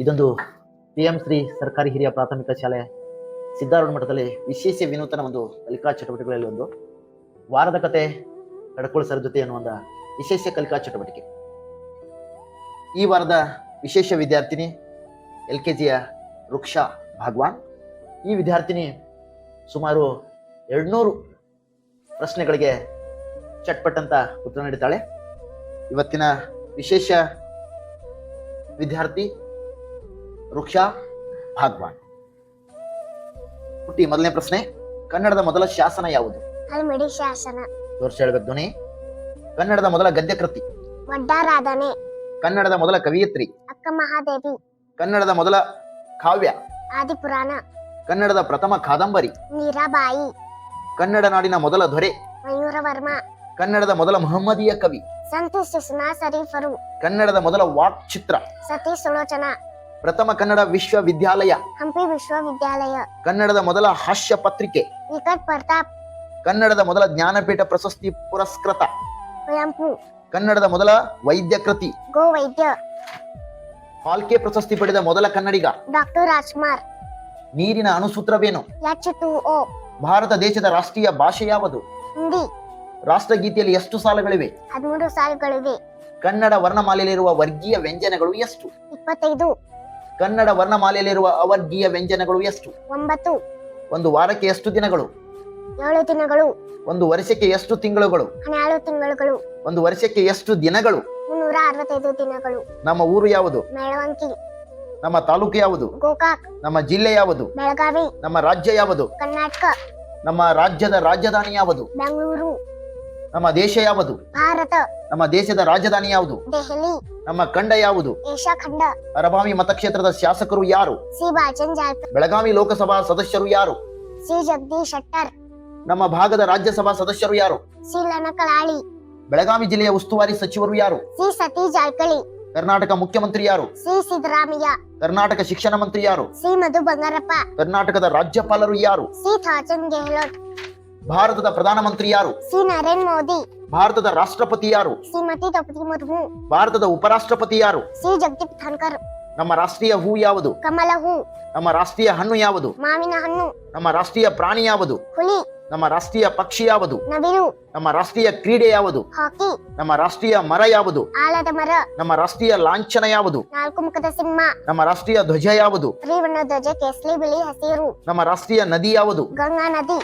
ಇದೊಂದು P M Shri ಸರ್ಕಾರಿ ಹಿರಿಯ ಪ್ರಾಥಮಿಕ ಶಾಲೆ ಸಿದ್ಧಾರೂಢ ಮಠದಲ್ಲಿ ವಿಶೇಷ ವಿನೂತನ ಒಂದು ಕಲಿಕಾ ಚಟುವಟಿಕೆಗಳಲ್ಲಿ ಒಂದು. ವಾರದ ಕತೆ ಕಡಕೋಳ ಸರ್ ಜೊತೆ ಅನ್ನುವ ಒಂದು ವಿಶೇಷ ಕಲಿಕಾ ಚಟುವಟಿಕೆ. ಈ ವಾರದ ವಿಶೇಷ ವಿದ್ಯಾರ್ಥಿನಿ ಎಲ್ ಕೆ ಜಿಯ ವೃಕ್ಷ ಭಗವಾನ್. ಈ ವಿದ್ಯಾರ್ಥಿನಿ ಸುಮಾರು ಎರಡ್ನೂರು ಪ್ರಶ್ನೆಗಳಿಗೆ ಚಟ್ಪಟ್ಟಂತ ಉತ್ತರ ನೀಡುತ್ತಾಳೆ ಇವತ್ತಿನ ವಿಶೇಷ ವಿದ್ಯಾರ್ಥಿ ವೃಕ್ಷ ಭಾಗ್ವಾನ್. ಹುಟ್ಟಿ ಮೊದಲನೇ ಪ್ರಶ್ನೆ ಕನ್ನಡದ ಮೊದಲ ಶಾಸನ ಯಾವುದು? ಹಲ್ಮಿಡಿ ಶಾಸನ. ತೋರಿಸಿ ಹೇಳ್ಬೇಕು ಧ್ವನಿ. ಕನ್ನಡದ ಮೊದಲ ಗದ್ಯ ಕೃತಿ ಕನ್ನಡದ ಮೊದಲ ಕವಿಯತ್ರಿ. ಅಕ್ಕ ಮಹಾದೇವಿ. ಕನ್ನಡದ ಮೊದಲ ಕಾವ್ಯ. ಆದಿಪುರಾಣ. ಕನ್ನಡದ ಪ್ರಥಮ ಕಾದಂಬರಿ. ಮೀರಾಬಾಯಿ. ಕನ್ನಡ ನಾಡಿನ ಮೊದಲ ದೊರೆ. ಮಯೂರವರ್ಮ. ಕನ್ನಡದ ಮೊದಲ ಮೊಹಮ್ಮದಿಯ ಕವಿ. ಸಂತ ಸುಷ್ಮಾ ಸರೀಫರು. ಕನ್ನಡದ ಮೊದಲ ವಾಕ್ ಚಿತ್ರ ಸತಿ ಸುಲೋಚನ. ಪ್ರಥಮ ಕನ್ನಡ ವಿಶ್ವವಿದ್ಯಾಲಯ. ಹಂಪಿ ವಿಶ್ವವಿದ್ಯಾಲಯ. ಕನ್ನಡದ ಮೊದಲ ಹಾಸ್ಯ ಪತ್ರಿಕೆ. ಪ್ರತಾಪ್. ಕನ್ನಡದ ಮೊದಲ ಜ್ಞಾನಪೀಠ ಪ್ರಶಸ್ತಿ ಪುರಸ್ಕೃತ. ಕುವೆಂಪು. ಕನ್ನಡದ ಮೊದಲ ವೈದ್ಯ ಕೃತಿ ಗೋ ವೈದ್ಯ. ಫಾಲ್ಕೆ ಪ್ರಶಸ್ತಿ ಪಡೆದ ಮೊದಲ ಕನ್ನಡಿಗ. ಡಾಕ್ಟರ್ ರಾಜ್ಕುಮಾರ್. ನೀರಿನ ಅಣುಸೂತ್ರವೇನು ಎಚ್ ಟು ಓ. ಭಾರತ ದೇಶದ ರಾಷ್ಟ್ರೀಯ ಭಾಷೆ ಯಾವುದು? ಹಿಂದಿ. ರಾಷ್ಟ್ರಗೀತೆಯಲ್ಲಿ ಎಷ್ಟು ಸಾಲುಗಳಿವೆ? ಹದಿಮೂರು ಸಾಲುಗಳಿವೆ. ಕನ್ನಡ ವರ್ಣಮಾಲೆಯಲ್ಲಿರುವ ವರ್ಗೀಯ ವ್ಯಂಜನಗಳು ಎಷ್ಟು? ಇಪ್ಪತ್ತೈದು. ಕನ್ನಡ ವರ್ಣಮಾಲೆಯಲ್ಲಿರುವ ಅವರ್ಗೀಯ ವ್ಯಂಜನಗಳು ಎಷ್ಟು? ಒಂಬತ್ತು. ಒಂದು ವಾರಕ್ಕೆ ಎಷ್ಟು ದಿನಗಳು? ಏಳು ದಿನಗಳು. ಒಂದು ವರ್ಷಕ್ಕೆ ಎಷ್ಟು ತಿಂಗಳುಗಳು? ಹನ್ನೆರಡು ತಿಂಗಳುಗಳು. ಒಂದು ವರ್ಷಕ್ಕೆ ಎಷ್ಟು ದಿನಗಳು? ಮುನ್ನೂರ ಅರವತ್ತೈದು ದಿನಗಳು. ನಮ್ಮ ಊರು ಯಾವುದು? ಮೆಳವಂಕಿ. ನಮ್ಮ ತಾಲೂಕು ಯಾವುದು? ಗೋಕಾಕ್. ನಮ್ಮ ಜಿಲ್ಲೆ ಯಾವುದು? ಬೆಳಗಾವಿ. ನಮ್ಮ ರಾಜ್ಯ ಯಾವುದು? ಕರ್ನಾಟಕ. ನಮ್ಮ ರಾಜ್ಯದ ರಾಜಧಾನಿ ಯಾವುದು? ಬೆಂಗಳೂರು. ನಮ್ಮ ದೇಶ ಯಾವುದು? ಭಾರತ. ನಮ್ಮ ದೇಶದ ರಾಜಧಾನಿ ಯಾವುದು? ದೆಹಲಿ. ನಮ್ಮ ಖಂಡ ಯಾವುದು? ಏಷ್ಯಾ ಖಂಡ. ಅರಭಾವಿ ಮತಕ್ಷೇತ್ರದ ಶಾಸಕರು ಯಾರು? ಸಿ ಬಾಚನ್ ಜಾಲ್ಕ ಬೆಳಗಾವಿ ಲೋಕಸಭಾ ಸದಸ್ಯರು ಯಾರು? ಸಿ ಜಗದೀಶ್ ಶೆಟ್ಟರ್. ನಮ್ಮ ಭಾಗದ ರಾಜ್ಯಸಭಾ ಸದಸ್ಯರು ಯಾರು? ಸಿ ಲನಕಲಾಳಿ. ಬೆಳಗಾವಿ ಜಿಲ್ಲೆಯ ಉಸ್ತುವಾರಿ ಸಚಿವರು ಯಾರು? ಸಿ ಸತೀಶ್ ಜಾರಕಿಹೊಳಿ ಕರ್ನಾಟಕ ಮುಖ್ಯಮಂತ್ರಿ ಯಾರು? ಸಿ ಸಿದ್ದರಾಮಯ್ಯ. ಕರ್ನಾಟಕ ಶಿಕ್ಷಣ ಮಂತ್ರಿ ಯಾರು? ಸಿ ಮಧು ಬಂಗಾರಪ್ಪ. ಕರ್ನಾಟಕದ ರಾಜ್ಯಪಾಲರು ಯಾರು? ಸಿ ಥಾಚನ್ ಗೆಹ್ಲೋಟ್. ಭಾರತದ ಪ್ರಧಾನಮಂತ್ರಿ ಯಾರು? ಶ್ರೀ ನರೇಂದ್ರ ಮೋದಿ. ಭಾರತದ ರಾಷ್ಟ್ರಪತಿ ಯಾರು? ಶ್ರೀಮತಿ ದ್ರೌಪದಿ ಮುರ್ಮು. ಭಾರತದ ಉಪರಾಷ್ಟ್ರಪತಿ ಯಾರು? ಶ್ರೀ ಜಗದೀಪ್ ಧನ್ಕರ್. ನಮ್ಮ ರಾಷ್ಟ್ರೀಯ ಹೂ ಯಾವುದು? ಕಮಲ ಹೂ. ನಮ್ಮ ರಾಷ್ಟ್ರೀಯ ಹಣ್ಣು ಯಾವುದು? ಮಾವಿನ ಹಣ್ಣು. ನಮ್ಮ ರಾಷ್ಟ್ರೀಯ ಪ್ರಾಣಿ ಯಾವುದು? ಹುಲಿ. ನಮ್ಮ ರಾಷ್ಟ್ರೀಯ ಪಕ್ಷಿ ಯಾವುದು? ನವಿಲು. ನಮ್ಮ ರಾಷ್ಟ್ರೀಯ ಕ್ರೀಡೆ ಯಾವುದು? ಹಾಕಿ. ನಮ್ಮ ರಾಷ್ಟ್ರೀಯ ಮರ ಯಾವುದು? ಆಲದ ಮರ. ನಮ್ಮ ರಾಷ್ಟ್ರೀಯ ಲಾಂಛನ ಯಾವುದು? ನಾಲ್ಕು ಮುಖದ ಸಿಂಹ. ನಮ್ಮ ರಾಷ್ಟ್ರೀಯ ಧ್ವಜ ಯಾವುದು? ತ್ರಿವರ್ಣ ಧ್ವಜ ಕೇಸರಿ ಬಿಳಿ ಹಸಿರು. ನಮ್ಮ ರಾಷ್ಟ್ರೀಯ ನದಿ ಯಾವುದು? ಗಂಗಾ ನದಿ.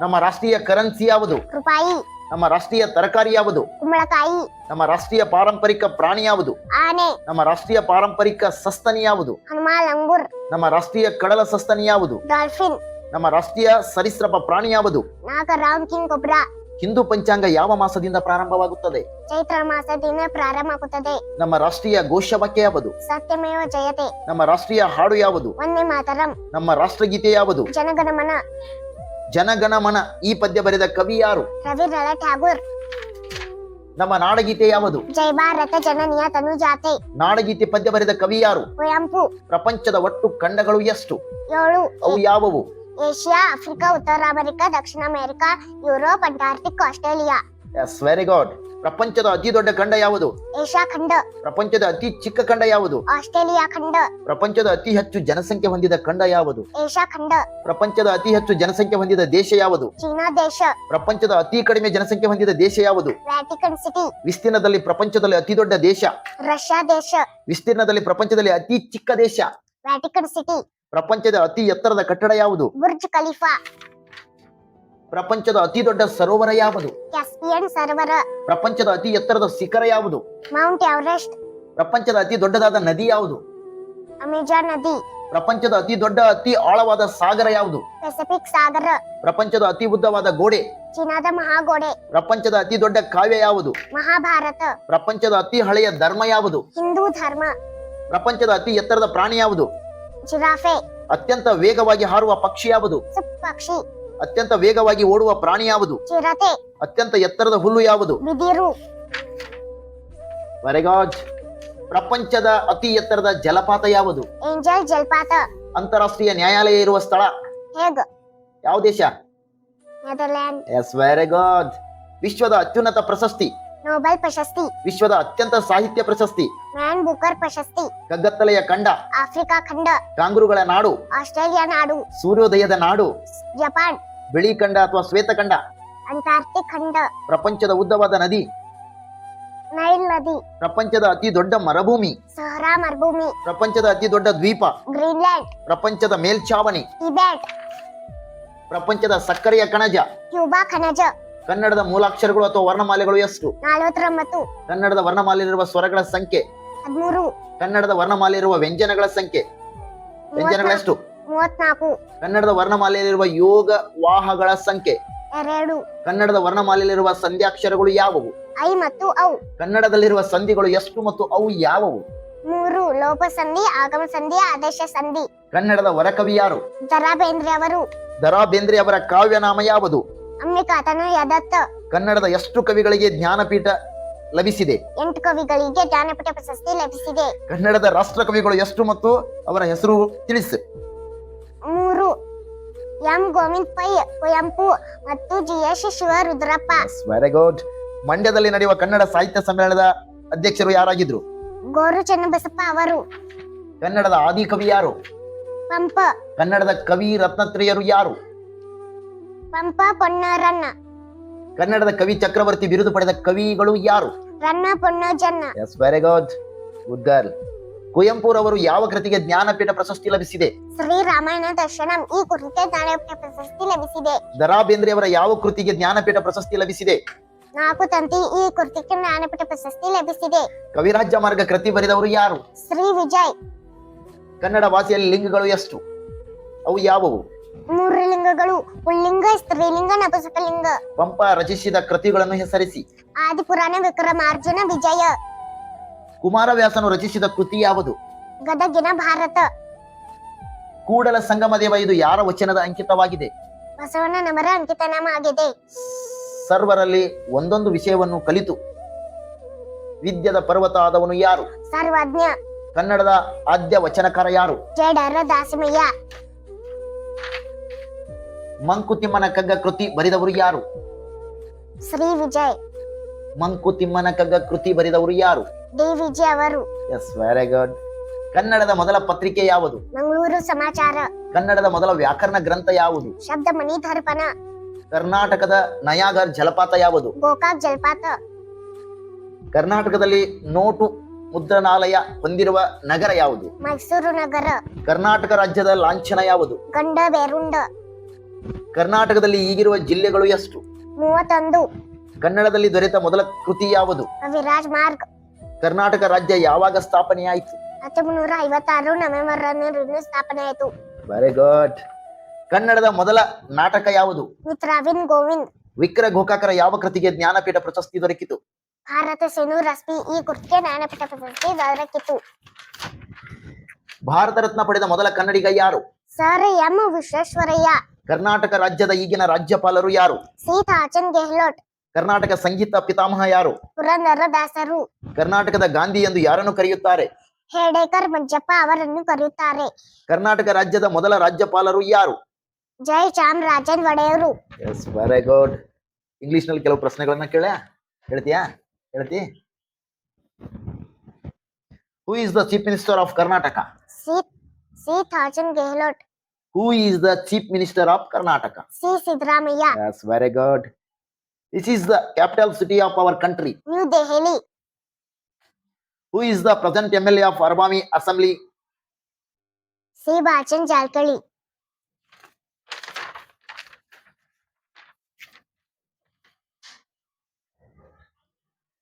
ನಮ್ಮ ರಾಷ್ಟ್ರೀಯ ಕರೆನ್ಸಿ ಯಾವುದು? ರೂಪಾಯಿ. ನಮ್ಮ ರಾಷ್ಟ್ರೀಯ ತರಕಾರಿ ಯಾವುದು? ಕುಂಬಳಕಾಯಿ. ನಮ್ಮ ರಾಷ್ಟ್ರೀಯ ಪಾರಂಪರಿಕ ಪ್ರಾಣಿ ಯಾವುದು? ಆನೆ. ನಮ್ಮ ರಾಷ್ಟ್ರೀಯ ಪಾರಂಪರಿಕ ಸಸ್ತನಿ ಯಾವುದು? ಹನುಮಾಲ್ ಲಂಗೂರ್. ನಮ್ಮ ರಾಷ್ಟ್ರೀಯ ಕಡಲ ಸಸ್ತನಿ ಯಾವುದು? ಡಾಲ್ಫಿನ್. ನಮ್ಮ ರಾಷ್ಟ್ರೀಯ ಸರಿಸೃಪ ಪ್ರಾಣಿ ಯಾವುದು? ನಾಗ ರಾಮ್ ಕಿಂಗ್ ಕೊಬ್ರಾ. ಹಿಂದೂ ಪಂಚಾಂಗ ಯಾವ ಮಾಸದಿಂದ ಪ್ರಾರಂಭವಾಗುತ್ತದೆ? ಚೈತ್ರ ಮಾಸದಿಂದ ಪ್ರಾರಂಭವಾಗುತ್ತದೆ ನಮ್ಮ ರಾಷ್ಟ್ರೀಯ ಘೋಷವಾಕ್ಯ ಯಾವುದು? ಸತ್ಯಮೇವ ಜಯತೆ. ನಮ್ಮ ರಾಷ್ಟ್ರೀಯ ಹಾಡು ಯಾವುದು? ವಂದೇ ಮಾತರಂ. ನಮ್ಮ ರಾಷ್ಟ್ರಗೀತೆ ಯಾವುದು? ಜನಗಣಮನ. ಜನಗಣಮನ. ಈ ಪದ್ಯ ಬರೆದ ಕವಿ ಯಾರು? ರವೀಂದ್ರನಾಥ ಠಾಗೂರ್. ನಮ್ಮ ನಾಡಗೀತೆ ಯಾವುದು? ಜೈ ಭಾರತ ಜನನಿಯ ತನುಜಾತೆ. ನಾಡಗೀತೆ ಪದ್ಯ ಬರೆದ ಕವಿ ಯಾರು? ಕುವೆಂಪು ಪ್ರಪಂಚದ ಒಟ್ಟು ಖಂಡಗಳು ಎಷ್ಟು? ಏಳು. ಅವು ಯಾವುವು? ಏಷ್ಯಾ ಆಫ್ರಿಕಾ ಉತ್ತರ ಅಮೆರಿಕಾ ದಕ್ಷಿಣ America Europe Antarctic Australia. Yes very good ಪ್ರಪಂಚದ ಅತಿ ದೊಡ್ಡ ಖಂಡ ಯಾವುದು? ಏಷ್ಯಾ ಖಂಡ. ಪ್ರಪಂಚದ ಅತಿ ಚಿಕ್ಕ ಖಂಡ ಯಾವುದು? ಆಸ್ಟ್ರೇಲಿಯಾ ಖಂಡ. ಪ್ರಪಂಚದ ಅತಿ ಹೆಚ್ಚು ಜನಸಂಖ್ಯೆ ಹೊಂದಿದ ಖಂಡ ಯಾವುದು? ಏಷ್ಯಾ ಖಂಡ. ಪ್ರಪಂಚದ ಅತಿ ಹೆಚ್ಚು ಜನಸಂಖ್ಯೆ ಹೊಂದಿದ ದೇಶ ಯಾವುದು? ಚೀನಾ ದೇಶ. ಪ್ರಪಂಚದ ಅತಿ ಕಡಿಮೆ ಜನಸಂಖ್ಯೆ ಹೊಂದಿದ ದೇಶ ಯಾವುದು? Vatican city. ವಿಸ್ತೀರ್ಣದಲ್ಲಿ ಪ್ರಪಂಚದಲ್ಲಿ ಅತಿ ದೊಡ್ಡ ದೇಶ. ರಷ್ಯಾ ದೇಶ. ವಿಸ್ತೀರ್ಣದಲ್ಲಿ ಪ್ರಪಂಚದಲ್ಲಿ ಅತಿ ಚಿಕ್ಕ ದೇಶ. Vatican City. ಪ್ರಪಂಚದ ಅತಿ ಎತ್ತರದ ಕಟ್ಟಡ ಯಾವುದು? Burj Khalifa. ಪ್ರಪಂಚದ ಅತಿ ದೊಡ್ಡ ಸರೋವರ ಯಾವುದು? ಕ್ಯಾಸ್ಪಿಯನ್ ಸರೋವರ. ಪ್ರಪಂಚದ ಅತಿ ಎತ್ತರದ ಶಿಖರ ಯಾವುದು? ಮೌಂಟ್ ಎವರೆಸ್ಟ್ ಪ್ರಪಂಚದ ಅತಿ ದೊಡ್ಡದಾದ ನದಿ ಯಾವುದು? ಅಮೆಜಾನ್ ನದಿ. ಪ್ರಪಂಚದ ಅತಿ ದೊಡ್ಡ ಅತಿ ಆಳವಾದ ಸಾಗರ ಯಾವುದು? ಪೆಸಿಫಿಕ್ ಸಾಗರ. ಪ್ರಪಂಚದ ಅತಿ ಉದ್ದವಾದ ಗೋಡೆ. ಚೀನಾದ ಮಹಾಗೋಡೆ. ಪ್ರಪಂಚದ ಅತಿ ದೊಡ್ಡ ಕಾವ್ಯ ಯಾವುದು? ಮಹಾಭಾರತ. ಪ್ರಪಂಚದ ಅತಿ ಹಳೆಯ ಧರ್ಮ ಯಾವುದು? ಹಿಂದೂ ಧರ್ಮ. ಪ್ರಪಂಚದ ಅತಿ ಎತ್ತರದ ಪ್ರಾಣಿ ಯಾವುದು? ಜಿರಾಫೆ. ಅತ್ಯಂತ ವೇಗವಾಗಿ ಹಾರುವ ಪಕ್ಷಿ ಯಾವುದು? ಪಕ್ಷಿ. ಅತ್ಯಂತ ವೇಗವಾಗಿ ಓಡುವ ಪ್ರಾಣಿ ಯಾವುದು? ಚಿರತೆ. ಅತ್ಯಂತ ಎತ್ತರದ ಹುಲ್ಲು ಯಾವುದು? ಬಿದಿರು ವರೆಗಾಜ್ ಪ್ರಪಂಚದ ಅತಿ ಎತ್ತರದ ಜಲಪಾತ ಯಾವುದು? ಏಂಜಲ್ ಜಲಪಾತ. ಅಂತಾರಾಷ್ಟ್ರೀಯ ನ್ಯಾಯಾಲಯ ಇರುವ ಸ್ಥಳ? ಹೇಗ್? ಯಾವ ದೇಶ? ನೆದರ್ಲ್ಯಾಂಡ್. ಎಸ್ ವೆರಿ ಗುಡ್ ವಿಶ್ವದ ಅತ್ಯುನ್ನತ ಪ್ರಶಸ್ತಿ. ನೊಬೆಲ್ ಪ್ರಶಸ್ತಿ. ವಿಶ್ವದ ಅತ್ಯಂತ ಸಾಹಿತ್ಯ ಪ್ರಶಸ್ತಿ. ಮ್ಯಾನ್ ಬುಕರ್ ಪ್ರಶಸ್ತಿ. ಕಗ್ಗತ್ತಲೆಯ ಖಂಡ ಆಫ್ರಿಕಾ ಖಂಡ. ಕಾಂಗುರುಗಳ ನಾಡು. ಆಸ್ಟ್ರೇಲಿಯಾ ನಾಡು. ಸೂರ್ಯೋದಯದ ನಾಡು. ಜಪಾನ್. ಬಿಳಿ ಖಂಡ ಅಥವಾ ಶ್ವೇತ ಖಂಡ ಅಂಟಾರ್ಟಿಕ್ ಖಂಡ. ಪ್ರಪಂಚದ ಉದ್ದವಾದ ನದಿ. ನೈಲ್ ನದಿ. ಪ್ರಪಂಚದ ಅತಿ ದೊಡ್ಡ ಮರುಭೂಮಿ. ಸಹರಾ ಮರುಭೂಮಿ. ಪ್ರಪಂಚದ ಅತಿ ದೊಡ್ಡ ದ್ವೀಪ. ಗ್ರೀನ್ಲ್ಯಾಂಡ್. ಪ್ರಪಂಚದ ಮೇಲ್ಛಾವಣಿ. ಟಿಬೆಟ್. ಪ್ರಪಂಚದ ಸಕ್ಕರೆಯ ಕಣಜ. ಕ್ಯೂಬಾ ಖನಿಜ. ಕನ್ನಡದ ಮೂಲಾಕ್ಷರಗಳು ಅಥವಾ ವರ್ಣಮಾಲೆಗಳು ಎಷ್ಟು? ನಲವತ್ತೊಂಬತ್ತು. ಕನ್ನಡದ ವರ್ಣಮಾಲೆಯಲ್ಲಿರುವ ಸ್ವರಗಳ ಸಂಖ್ಯೆ? ಹದಿಮೂರು. ಕನ್ನಡದ ವರ್ಣಮಾಲೆಯಿರುವ ವ್ಯಂಜನಗಳ ಸಂಖ್ಯೆ? ವ್ಯಂಜನಗಳೆಷ್ಟು ಮೂವತ್ನಾಲ್ಕು ಕನ್ನಡದ ವರ್ಣಮಾಲೆಯಲ್ಲಿರುವ ಯೋಗ ವಾಹಗಳ ಸಂಖ್ಯೆ? ಎರಡು. ಕನ್ನಡದ ವರ್ಣಮಾಲೆಯಲ್ಲಿರುವ ಸಂಧ್ಯಾಕ್ಷರಗಳು ಯಾವುವು? ಐ ಮತ್ತು ಔ. ಕನ್ನಡದಲ್ಲಿರುವ ಸಂಧಿಗಳು ಎಷ್ಟು ಮತ್ತು ಅವು ಯಾವುವು? ಮೂರು. ಲೋಪ ಸಂಧಿ ಆಗಮ ಸಂಧಿ ಆದೇಶ ಸಂಧಿ ಕನ್ನಡದ ವರಕವಿ ಯಾರು? ದರಾ ಬೇಂದ್ರೆ ಅವರು. ದರಾ ಬೇಂದ್ರೆ ಅವರ ಕಾವ್ಯನಾಮ ಯಾವುದು? ಕನ್ನಡದ ಎಷ್ಟು ಕವಿಗಳಿಗೆ ಜ್ಞಾನಪೀಠ ಲಭಿಸಿದೆ? ಎಂಟು ಕವಿಗಳಿಗೆ ಜ್ಞಾನಪೀಠ ಪ್ರಶಸ್ತಿ ಲಭಿಸಿದೆ. ಕನ್ನಡದ ರಾಷ್ಟ್ರ ಕವಿಗಳು ಎಷ್ಟು ಮತ್ತು ಅವರ ಹೆಸರು ತಿಳಿಸು. ಮೂರು. ಎಂ ಗೋವಿಂದ್ ಪೈ ಕುವೆಂಪು ಮತ್ತು G S Shivarudrappa very good ಮಂಡ್ಯದಲ್ಲಿ ನಡೆಯುವ ಕನ್ನಡ ಸಾಹಿತ್ಯ ಸಮ್ಮೇಳನದ ಅಧ್ಯಕ್ಷರು ಯಾರಾಗಿದ್ರು? ಗೋರು ಚನ್ನಬಸಪ್ಪ ಅವರು. ಕನ್ನಡದ ಆದಿ ಕವಿ ಯಾರು? ಪಂಪ. ಕನ್ನಡದ ಕವಿ ರತ್ನತ್ರಿಯರು ಯಾರು? ಪಂಪ ಪೊನ್ನರನ್ನ ಕನ್ನಡದ ಕವಿ ಚಕ್ರವರ್ತಿ ಬಿರುದು ಪಡೆದ ಕವಿಗಳು ಯಾರು? Ranna Ponna Janna yes very good good girl ಕುವೆಂಪುರವರು ಯಾವ ಕೃತಿಗೆ ಜ್ಞಾನಪೀಠ ಪ್ರಶಸ್ತಿ ಲಭಿಸಿದೆ? ಶ್ರೀ ರಾಮಾಯಣ ದರ್ಶನಂ. ಈ ಕೃತಿಗೆ ಜ್ಞಾನಪೀಠ ಪ್ರಶಸ್ತಿ ಲಭಿಸಿದೆ. ದರಾ ಬೇಂದ್ರೆ ಅವರ ಯಾವ ಕೃತಿಗೆ ಜ್ಞಾನಪೀಠ ಪ್ರಶಸ್ತಿ ಲಭಿಸಿದೆ? ನಾಲ್ಕು ತಂತಿ. ಈ ಕೃತಿಗೆ ಜ್ಞಾನಪೀಠ ಪ್ರಶಸ್ತಿ ಲಭಿಸಿದೆ. ಕವಿರಾಜ್ಯ ಮಾರ್ಗ ಕೃತಿ ಬರೆದವರು ಯಾರು? ಶ್ರೀ ವಿಜಯ್. ಕನ್ನಡ ಭಾಷೆಯಲ್ಲಿ ಲಿಂಗಗಳು ಎಷ್ಟು? ಅವು ಯಾವುವು? ಮೂರು ಲಿಂಗಗಳು ಪುಲ್ಲಿಂಗ ಸ್ತ್ರೀಲಿಂಗ ನಪುಸಕಲಿಂಗ. ಪಂಪ ರಚಿಸಿದ ಕೃತಿಗಳನ್ನು ಹೆಸರಿಸಿ. ಆದಿಪುರಾಣ ವಿಕ್ರಮಾರ್ಜುನ ವಿಜಯ. ಕುಮಾರವ್ಯಾಸನು ರಚಿಸಿದ ಕೃತಿ ಯಾವುದು? ಗದಗಿನ ಭಾರತ. ಕೂಡಲ ಸಂಗಮ ದೇವ ಇದು ಯಾರ ವಚನದ ಅಂಕಿತವಾಗಿದೆ? ನಮರ ಅಂಕಿತನಾಮ ಆಗಿದೆ. ಸರ್ವರಲ್ಲಿ ಒಂದೊಂದು ವಿಷಯವನ್ನು ಕಲಿತು. ವಿದ್ಯದ ಪರ್ವತ ಆದವನು ಯಾರು? ಸರ್ವಜ್ಞ. ಕನ್ನಡದ ಆದ್ಯ ವಚನಕಾರ ಯಾರು? ಜಡರ ದಾಸಿಮಯ್ಯ. ಮಂಕುತಿಮ್ಮನ ಕಗ್ಗ ಕೃತಿ ಬರೆದವರು ಯಾರು? ಶ್ರೀ ವಿಜಯ್. ಮಂಕುತಿಮ್ಮನ ಕಗ್ಗ ಕೃತಿ ಬರೆದವರು ಯಾರು? ಡಿ ವಿಜಯ್ ಅವರು. ಎಸ್ ವೆರಿ ಗುಡ್ ಕನ್ನಡದ ಮೊದಲ ಪತ್ರಿಕೆ ಯಾವುದು? ಮಂಗಳೂರು ಸಮಾಚಾರ. ಕನ್ನಡದ ಮೊದಲ ವ್ಯಾಕರಣ ಗ್ರಂಥ ಯಾವುದು? ಶಬ್ದ ಮಣಿ ದರ್ಪಣ ಕರ್ನಾಟಕದ ನಯಾಗರ್ ಜಲಪಾತ ಯಾವುದು? ಗೋಕಾಕ್ ಜಲಪಾತ. ಕರ್ನಾಟಕದಲ್ಲಿ ನೋಟು ಮುದ್ರಣಾಲಯ ಹೊಂದಿರುವ ನಗರ ಯಾವುದು? ಮೈಸೂರು ನಗರ. ಕರ್ನಾಟಕ ರಾಜ್ಯದ ಲಾಂಛನ ಯಾವುದು? ಗಂಡ ಬೇರುಂಡ. ಕರ್ನಾಟಕದಲ್ಲಿ ಈಗಿರುವ ಜಿಲ್ಲೆಗಳು ಎಷ್ಟು? ಮೂವತ್ತೊಂದು. ಕನ್ನಡದಲ್ಲಿ ದೊರೆತ ಮೊದಲ ಕೃತಿ ಯಾವುದು? ಮಾರ್ಗ್. ಕರ್ನಾಟಕ ರಾಜ್ಯ ಯಾವಾಗ ಸ್ಥಾಪನೆಯಾಯಿತು ಐವತ್ತಾರು ನವೆಂಬರ್ ಸ್ಥಾಪನೆ ಆಯಿತು. ವೆರಿ ಗುಡ್ ಕನ್ನಡದ ಮೊದಲ ನಾಟಕ ಯಾವುದು? ಗೋವಿಂದ್. ವಿಕ್ರ ಗೋಕಾಕರ ಯಾವ ಕೃತಿಗೆ ಜ್ಞಾನಪೀಠ ಪ್ರಶಸ್ತಿ ದೊರಕಿತು? ಭಾರತ ಸೇನು ಈ ಕೃತಿಗೆ ಜ್ಞಾನಪೀಠ ಪ್ರಶಸ್ತಿ ದೊರಕಿತು. ಭಾರತ ರತ್ನ ಪಡೆದ ಮೊದಲ ಕನ್ನಡಿಗ ಯಾರು? Sir M Visvesvaraya. ಕರ್ನಾಟಕ ರಾಜ್ಯದ ಈಗಿನ ರಾಜ್ಯಪಾಲರು ಯಾರು? ಸೀತಾಚಂದ್ ಗೆಹ್ಲೋಟ್. ಕರ್ನಾಟಕ ಸಂಗೀತ ಪಿತಾಮಹ ಯಾರು? ಪುರಂದರ ದಾಸರು. ಕರ್ನಾಟಕದ ಗಾಂಧಿ ಎಂದು ಯಾರನ್ನು ಕರೆಯುತ್ತಾರೆ? ಹೇಡೇಕರ್ ಮಂಜಪ್ಪ ಅವರನ್ನು ಕರೆಯುತ್ತಾರೆ. ಕರ್ನಾಟಕ ರಾಜ್ಯದ ಮೊದಲ ರಾಜ್ಯಪಾಲರು ಯಾರು? ಜೈ ಚಾಮರಾಜನ್ ಒಡೆಯರು. ಎಸ್ ವೆರಿ ಗುಡ್ ಇಂಗ್ಲಿಷ್ನಲ್ಲಿ ಕೆಲವು ಪ್ರಶ್ನೆಗಳನ್ನ ಕೇಳ ಹೇಳ್ತೀಯಾ? ಹೇಳ್ತಿ? Who is the chief minister of Karnataka sheath sheath Thawarchand Gehlot. Who is the chief minister of Karnataka? C. Sidramaya. Yes, very good. This is the capital city of our country. New Delhi. Who is the present MLA of Arbami Assembly? C. Bachan Jalkali.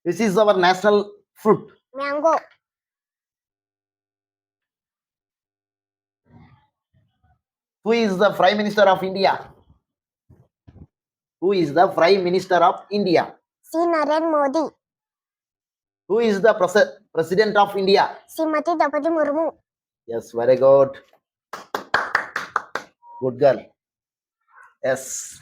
This is our national fruit. Mango. who is the prime minister of india who is the prime minister of india Sri Narendra Modi. Who is the pres- president of India? Srimati Draupadi Murmu. Yes, very good. Good girl. Yes.